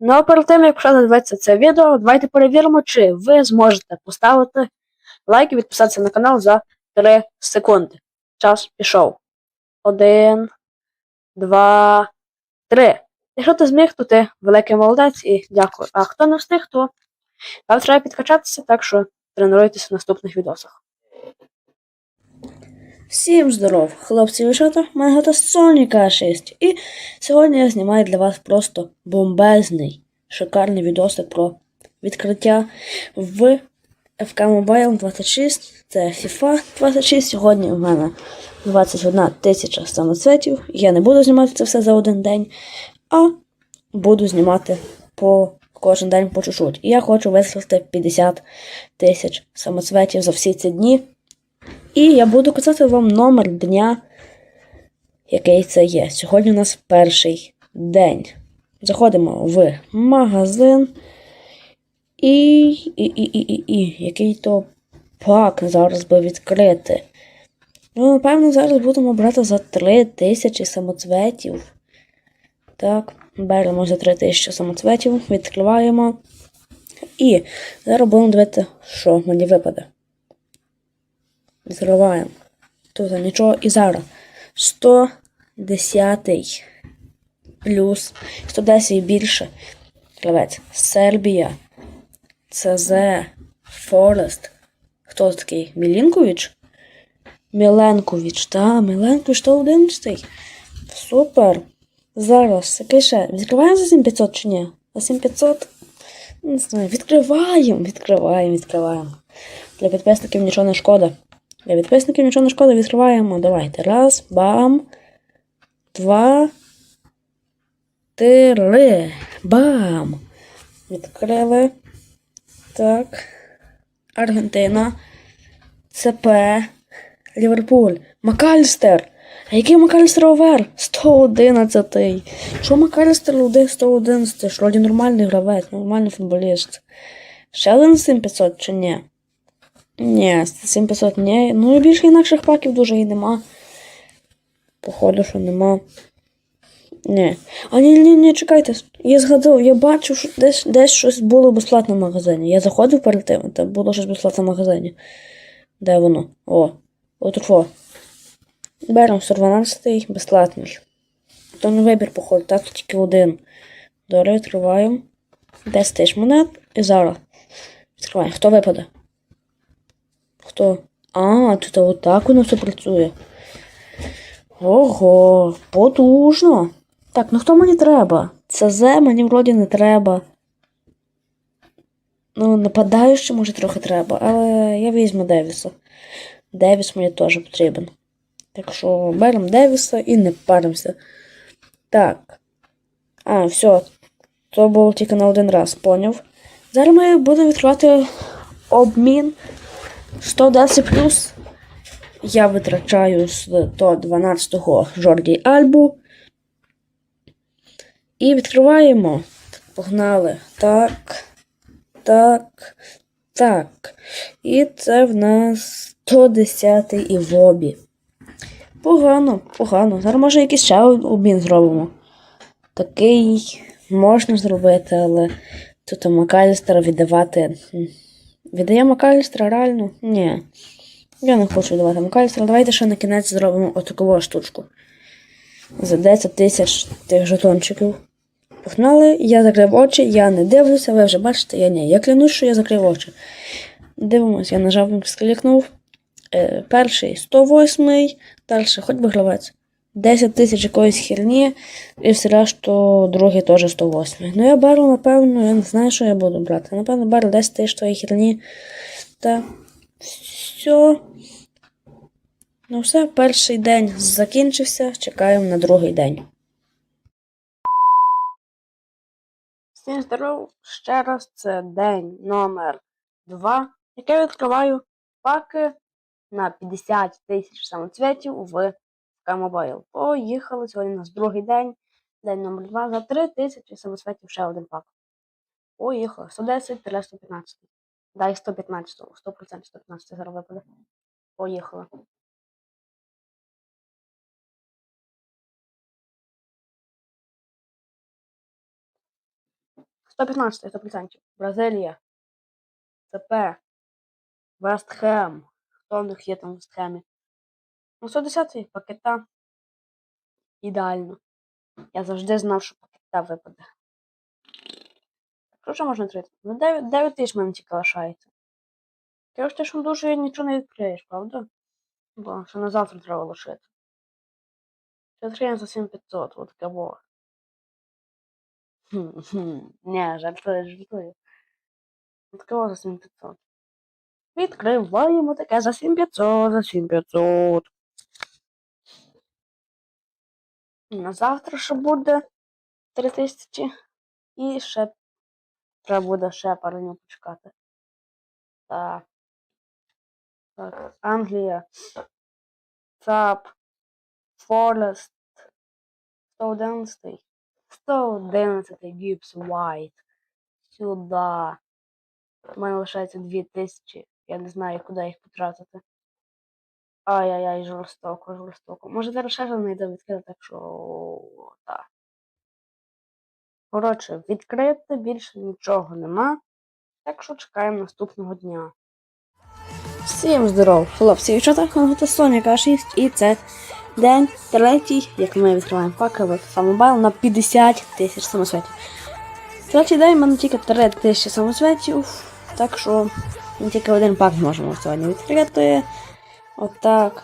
Ну а перед тим, як почати дивитися це відео, давайте перевіримо, чи ви зможете поставити лайк і підписатися на канал за 3 секунди. Час пішов. Один, два, три. Якщо ти зміг, то ти великий молодець і дякую. А хто не встиг, то вам треба підкачатися, так що тренуйтесь в наступних відосах. Всім здоров, хлопці і дівчата, мене звати Соніка 6. І сьогодні я знімаю для вас просто бомбезний, шикарний відосик про відкриття в FK Mobile 26. Це FIFA 26. Сьогодні у мене 21 тисяча самоцветів. Я не буду знімати це все за один день, а буду знімати по кожен день по чуть-чуть. І я хочу вислати 50 тисяч самоцветів за всі ці дні. І я буду казати вам номер дня, який це є. Сьогодні у нас перший день. Заходимо в магазин. І. І, і, і, і, і. Який то пак зараз би відкрити. Ну, напевно, зараз будемо брати за 3 тисячі самоцветів. Так, беремо за 3 тисячі самоцветів, відкриваємо. І зараз будемо дивитися, що мені випаде. Відкриваємо. Тут нічого. І зараз 110 плюс 110 і більше. Гравець. Сербія. ЦЗ. Форест. Хто такий? Мілінкович? Міленкович, та, Міленкович 111. Супер. Зараз, який ще? Відкриваємо за 7500 чи ні? За 7500? Не знаю. Відкриваємо, відкриваємо, відкриваємо. Для підписників нічого не шкода. Для підписників нічого не шкода, відкриваємо. Давайте. Раз, бам. Два. Три. Бам. Відкрили. Так. Аргентина. ЦП. Ліверпуль. Макальстер. А який Макальстер овер? 111. й Що Макальстер луди 111? Що вроді нормальний гравець, нормальний футболіст. Ще один 7500 чи ні? Ні, 7500 ні. Ну і більше інакших паків дуже і нема. Походу, що нема. Ні. А ні, ні, ні, чекайте. Я згадав, я бачив, що десь, десь щось було безплатно в магазині. Я заходив перед тим, та було щось безплатно в магазині. Де воно? О, от во. Беремо 112 безплатний. То не вибір, походу, так тільки один. Добре, відкриваємо. 10 тисяч монет. І зараз. Відкриваємо. Хто випаде? Хто? А, тут отак воно все працює. Ого, потужно. Так, ну хто мені треба? ЦЗ мені вроді не треба. Ну, нападаючи, може, трохи треба, але я візьму Девіса. Девіс мені теж потрібен. Так що беремо Девіса і не паримося. Так. А, все. То було тільки на один раз, поняв. Зараз ми будемо відкривати обмін 110 плюс. Я витрачаю з до 12-го Жорді Альбу. І відкриваємо. Погнали. Так. Так. Так. І це в нас 110 і Вобі. Погано, погано. Зараз може якийсь ще обмін зробимо. Такий можна зробити, але тут Макалістера віддавати. М, Віддає Макалістера реально? Ні. Я не хочу віддавати Макалістера. Давайте ще на кінець зробимо отакову штучку. За 10 тисяч тих жетончиків. Погнали, я закрив очі, я не дивлюся, ви вже бачите, я ні. Я клянусь, що я закрив очі. Дивимось, я нажав, склікнув. Е, перший 108, далі хоч би гравець. 10 тисяч якоїсь херні, і все решту другий теж 108. Ну я беру, напевно, я не знаю, що я буду брати. Напевно, беру 10 тисяч тої херні. Та все. Ну все, перший день закінчився. Чекаємо на другий день. Всім здоров, ще раз це день номер 2, яке відкриваю паки на 50 тисяч самоцвітів в K-Mobile. Поїхали. Сьогодні у нас другий день. День номер 2 за 3 тисячі самоцвітів ще один пак. Поїхали. 110 115. Дай 115. 100% 115 зараз випаде. Поїхали. 115 100%. Бразилія. ЦП. Вестхем. Хто в них є там в Вестхемі? Ну, 110 пакета. Ідеально. Я завжди знав, що пакета випаде. Що ще можна відкрити? Ну, 9, 9 тисяч тільки лишається. Ти ж ти ж дуже нічого не відкриєш, правда? Бо ще на завтра треба лишити. Це тренер за 7500, от кого. Хм, хм. Не, жартую, жартую. От кого за 7500? Відкриваємо таке за 7500, за 7500. На завтра ще буде 3000. І ще треба буде ще пару днів почекати. Так. Так, Англія. ЦАП. Форест. 111. 111 Гіпс White. Сюди. У мене лишається 2000. Я не знаю, куди їх потратити. Ай-яй-яй, жорстоко, жорстоко. Може зараз ще не йде відкрити, так що. Так. Коротше, відкрити більше нічого нема. Так що чекаємо наступного дня. Всім здоров, хлопці дівчата, Конгота Соніка 6 і це день третій, як ми відкриваємо паки в Фамобайл на 50 тисяч самосвітів. Третій день в мене тільки 3 тисячі самосвітів, так що ми тільки один пак можемо сьогодні відкрити. Отак.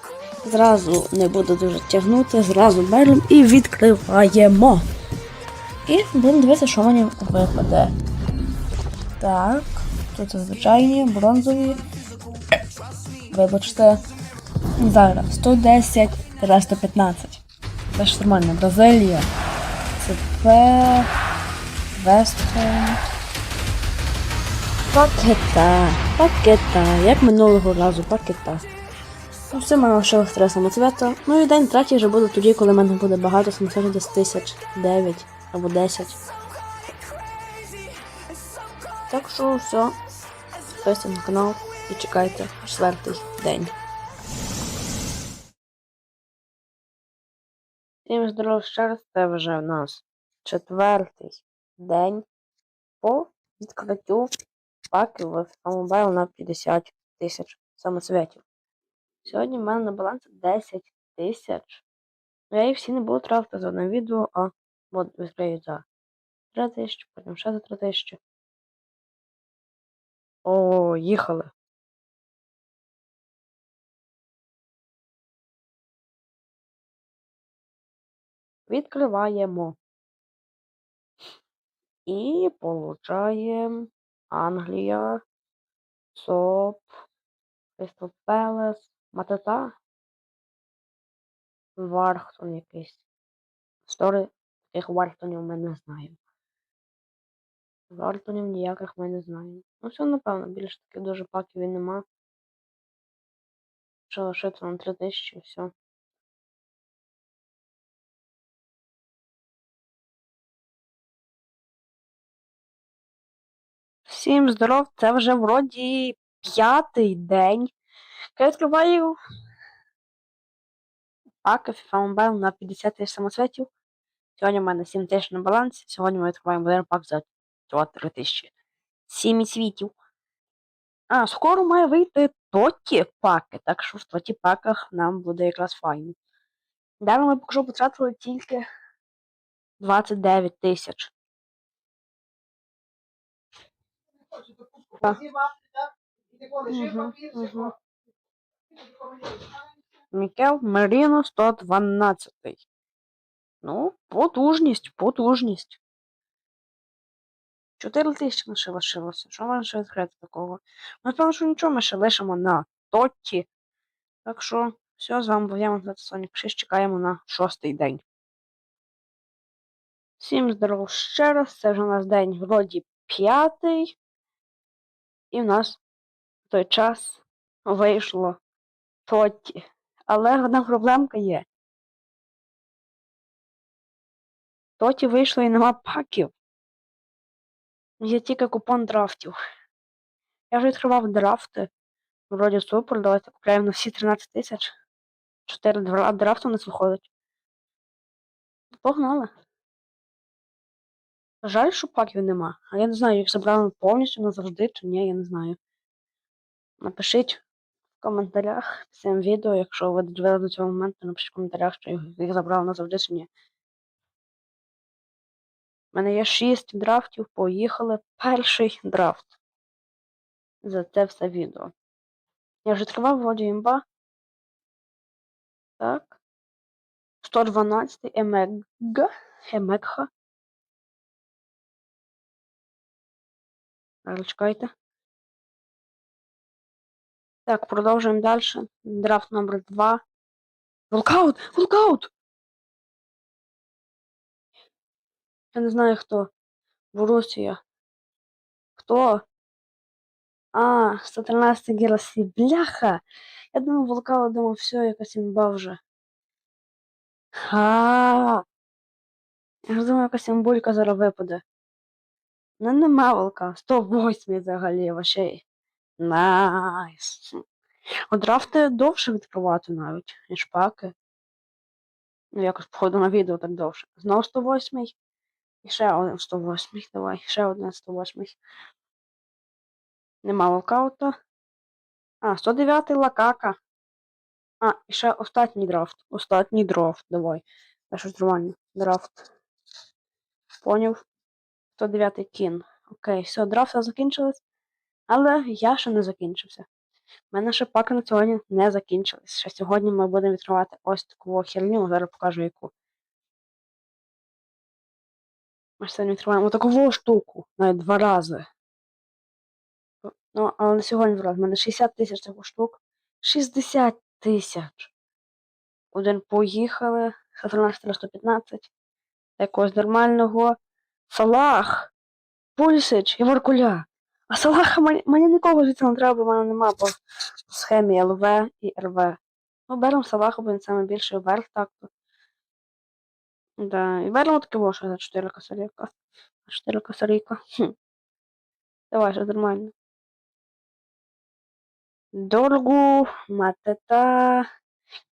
Зразу не буду дуже тягнути, зразу беремо і відкриваємо. І будемо дивитися, що мені випаде. Так, тут звичайні, бронзові. Вибачте. Зараз 110 115. Це ж нормально. Бразилія. ЦП. Вестхем. Пакета. Пакета. Як минулого разу, пакета. Все, мене лишилось три самоцвета. Ну і день третій вже буде тоді, коли в мене буде багато самоцветів десь тисяч, 9 або 10. Так що все. Підписуйтесь на канал і чекайте четвертий день. Всім здоров ще раз, це вже в нас четвертий день по відкриттю паків в Mobile на 50 тисяч самоцветів. Сьогодні в мене на балансі 10 тисяч. Ну, я їх всі не буду тратити за одне відео, а от відкрию за 3 тисячі, потім ще за 3 тисячі. О, їхали. Відкриваємо. І получаємо Англія, СОП, Crystal Palace, Матата, Вархтон якийсь. Стори таких Вархтонів ми не знаємо. Вартонів ніяких ми не знаємо. Ну все, напевно, більше таких дуже паків і нема. Що лишиться на 3000 і все. Всім здоров, це вже вроді п'ятий день. Я відкриваю паки FIFA на 50 тисяч самоцветів. Сьогодні в мене 7 тисяч на балансі. Сьогодні ми відкриваємо один пак за 3 тисячі. 7 світів. А, скоро має вийти тоті паки, так що в тоті паках нам буде якраз файно. Далі ми поки що потратили тільки 29 тисяч. Мгм, мгм. Мікел Меріно 112. Ну, потужність, потужність. 4 тисячі лише лишилося. Що можна ще відкрити такого? Напевно, що нічого ми ще лишимо на Тотті. Так що, все, з вами був я, Сонік 6, чекаємо на шостий день. Всім здорово ще раз. Це вже у нас день вроді п'ятий. І в нас в той час вийшло Тотті. Але одна проблемка є. Тоті вийшло і нема паків. Є тільки купон драфтів. Я вже відкривав драфти. Вроді супер, давайте купляємо на всі 13 тисяч. 4 драфту у нас виходить. Погнали. Жаль, що паків нема. А я не знаю, їх забрали повністю назавжди чи ні, я не знаю. Напишіть коментарях під цим відео, якщо ви доживели до цього моменту, напишіть в коментарях, що їх, забрали назавжди чи ні. У мене є 6 драфтів, поїхали. Перший драфт. За це все відео. Я вже відкривав вроді імба. Так. 112 Емега. Зараз чекайте. Так, продовжуємо далі. Драфт номер 2. Волкаут! Волкаут! Я не знаю хто. Борусія. Хто? А, 113 Герасі. Бляха! Я думав, волкаут, думав, все, якась імба вже. А. Я ж думаю, якась імбулька зараз випаде. Ну нема волка. 108 взагалі вообще. Найс. У драфти довше відкривати навіть, ніж паки. Ну, якось походу на відео так довше. Знову 108. І ще один 108. Давай, ще один 108. Нема волкаута. А, 109 лакака. А, і ще останній драфт. Останній драфт. Давай. Та щось нормально. Драфт. Поняв. 109 кін. Окей, все, драфти закінчились. Але я ще не закінчився. У мене ще паки на сьогодні не закінчились. Ще сьогодні ми будемо відкривати ось таку херню, зараз покажу яку. Ми ж сьогодні відкриваємо таку штуку, навіть два рази. Ну, але не сьогодні два рази. У мене 60 тисяч таких штук. 60 тисяч. Один поїхали. 113 115. Якогось нормального. Салах! Пульсич і Варкуля. А Салаха мені, мені нікого звідси не треба, бо в мене нема по, схемі ЛВ і РВ. Ну, беремо Салаха, бо він саме більший вверх так. то. Да, і беремо таке воше за 4 косаріка. 4 косаріка. Давай, що нормально. Доргу, Матета,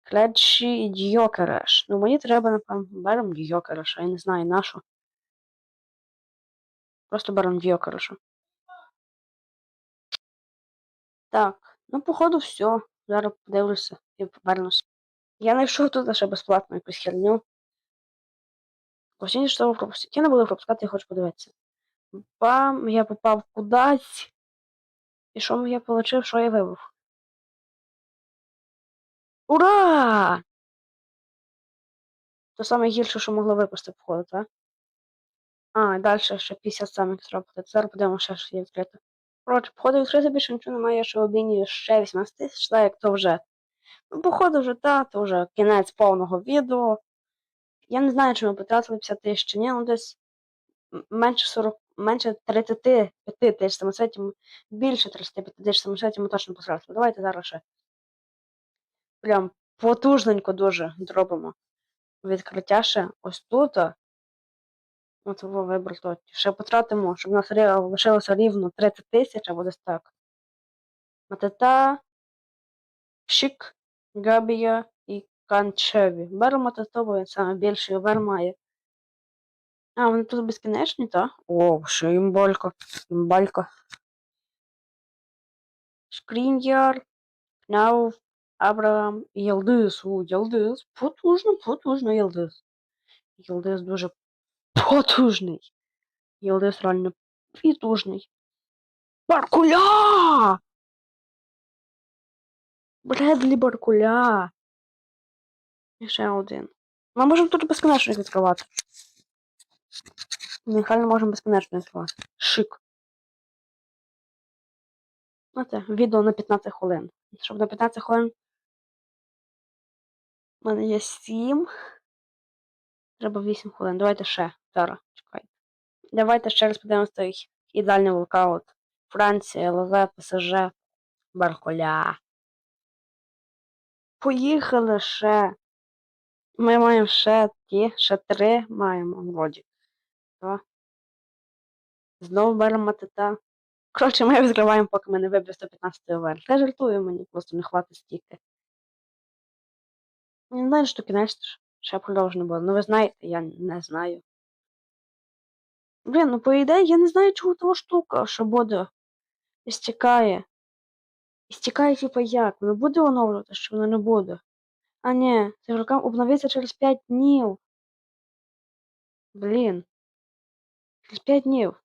Клетчі і Дьокереш. Ну, мені треба, напевно, беремо Дьокереша, я не знаю нашу. Просто беремо Дьокереша. Так, ну, походу, все. Зараз подивлюся і повернуся. Я знайшов тут лише безплатну якусь херню. Постійно що пропустити. Я не буду пропускати, я хочу подивитися. Бам, я попав кудись. І що я отримав, що я вибив? Ура! То саме гірше, що могло випасти, походу, так? А, і далі ще 50 самих зробити. Зараз подивимо ще, що є відкрито. Коротше, походу відкрити більше нічого немає, що обмінюю ще 18 тисяч, так як то вже. Ну, походу вже та, то вже кінець повного відео. Я не знаю, чи ми потратили 50 тисяч чи ні, ну десь менше 40, менше 35 тисяч самоцветів, більше 35 тисяч самоцветів ми точно потратили. Давайте зараз ще. Прям потужненько дуже зробимо. Відкриття ще ось тут. От його вибор тут. Ще потратимо, щоб у нас лишилося рівно 30 тисяч або десь так. Матета, Шик, Габія і Канчеві. Беремо Матета, бо він саме більший обер має. А, вони тут безкінечні, так? О, ще імболька. Імбалька. Шкрін'яр, Кнаув, Абрам, Єлдис. У, Єлдис. Потужно, потужно Єлдис. Єлдис дуже потужний. Єлдис реально потужний. Баркуля! Бредлі Баркуля. І ще один. Ми можемо тут безконечно відкривати. Нехай не можемо безконечно відкривати. Шик. Оце, відео на 15 хвилин. Щоб на 15 хвилин. У мене є 7. Треба 8 хвилин. Давайте ще. Зараз, чекайте. Давайте ще раз подивимося той ідеальний волкаут. Франція, ЛЗ, ПСЖ, Барколя. Поїхали ще. Ми маємо ще ті, ще три маємо вроді. Два. Знову беремо матета. Коротше, ми відкриваємо, поки ми не виб'ємо 115 овер. Та жартую мені, просто не хватить стільки. Не знаю, що кінець ще продовжено було. Ну ви знаєте, я не знаю. Блін, ну по ідеї, я не знаю, чого того штука, що буде. І стікає. І стікає, типа як? Воно буде оновлювати, що воно не буде. А ні, це рукам обновиться через 5 днів. Блін. Через 5 днів.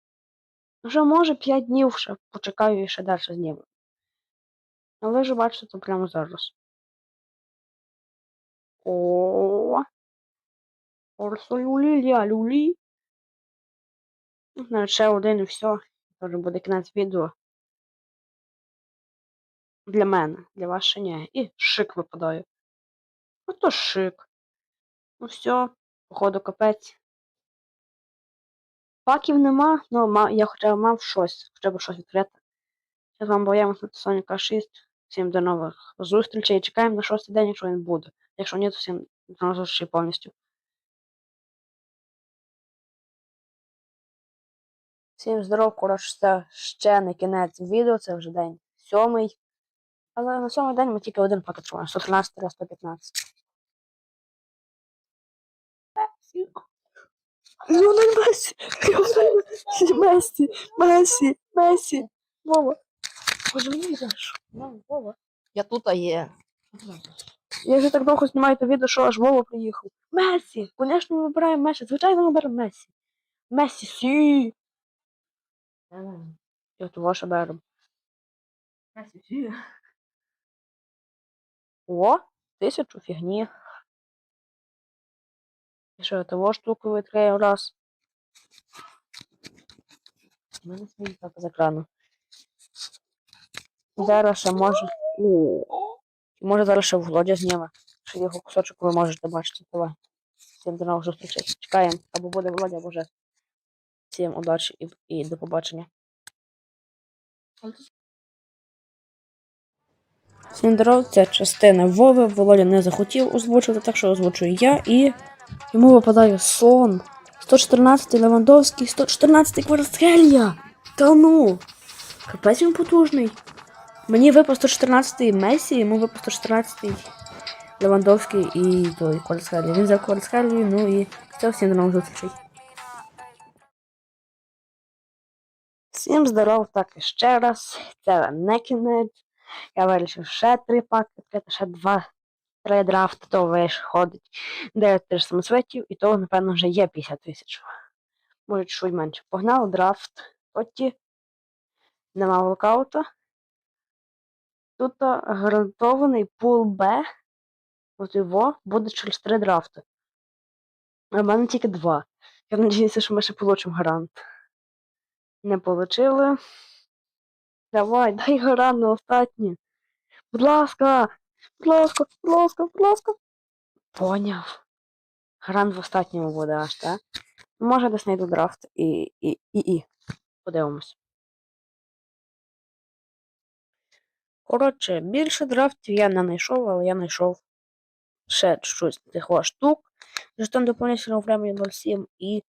Ну, Вже може 5 днів ще почекаю і ще далі зніму. Але вже бачите, то прямо зараз. О. Орсо люлі, люлі. Ну, Навіть ще один і все. Вже буде кінець відео. Для мене, для вас ще ні. І шик випадає. Ото шик. Ну все, походу капець. Паків нема, ну ма, я хоча б мав щось, хоча б щось відкрити. Зараз вам боємось на Соніка 6. Всім до нових зустрічей. Чекаємо на шостий день, якщо він буде. Якщо ні, то всім до нових зустрічей повністю. Всім здоров, коротше, це ще не кінець відео, це вже день сьомий. Але на сьомий день ми тільки один пакет шукаємо, 113 раз 115. Ліонель Месі! Ліонель Месі! Месі! Месі! Вова! Боже, мені йдеш. Вова. Я тут а є. Я вже так довго знімаю те відео, що аж Вова приїхав. Месі! Звісно, ми вибираємо Месі. Звичайно, ми беремо Месі. Месі, сі! Я того що беремо. О, тисячу фігні. І що, того штуку відкрию раз. У мене свій так з екрану. Зараз ще може. О, може зараз ще Володя зніме. Ще його кусочок ви можете бачити. Давай. Всім до нових зустрічей. Чекаємо. Або буде Володя, або вже. Всім удачі і, і до побачення. Всім здоров, це частина Вови. Володя не захотів озвучувати, так що озвучую я і йому випадає сон. 114-й Левандовський, 114-й Кварцхелья. Та ну! Капець він потужний. Мені випав 114-й Месі, йому випав 114-й Левандовський і той Кварцхелья. Він взяв Кварцхелію, ну і все, всім до нових зустрічей. Всім здоров, так і ще раз. Це не кінець. Я вирішив ще три паки ще два. Три драфти, то виходить 9 тисяч самоцветів, і того, напевно, вже є 50 тисяч. Може, чуть менше. Погнали драфт. Тоді нема волкаута. Тут гарантований пул Б. От його буде через три драфти. В мене тільки два. Я сподіваюся, що ми ще получимо гарант. Не получили. Давай, дай гарант на останнє. Будь ласка, будь ласка, будь ласка, будь ласка. Поняв. Гарант в останньому буде аж, так? Може десь знайду драфт і, і, і, і. Подивимось. Коротше, більше драфтів я не знайшов, але я знайшов ще чуть тих штук. Жетон доповнительного времени 07 і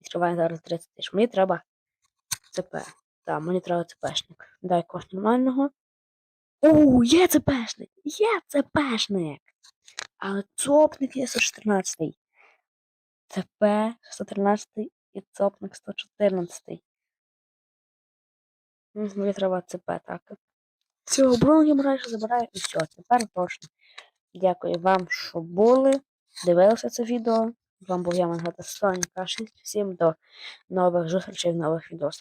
відкриваю зараз 30 тисяч. Мені треба ЦП. Так, мені треба ЦПшник. Дай когось нормального. О, є ЦПшник! Є ЦПшник! Але цопник є 114. ЦП 113 і цопник 114. Ну, Мені треба ЦП, так. Все, оборонки мрежі забираю і все. Тепер точно. Дякую вам, що були. Дивилися це відео. З вами був я Мангата Соня Кашин. Всім до нових зустрічей в нових відосах.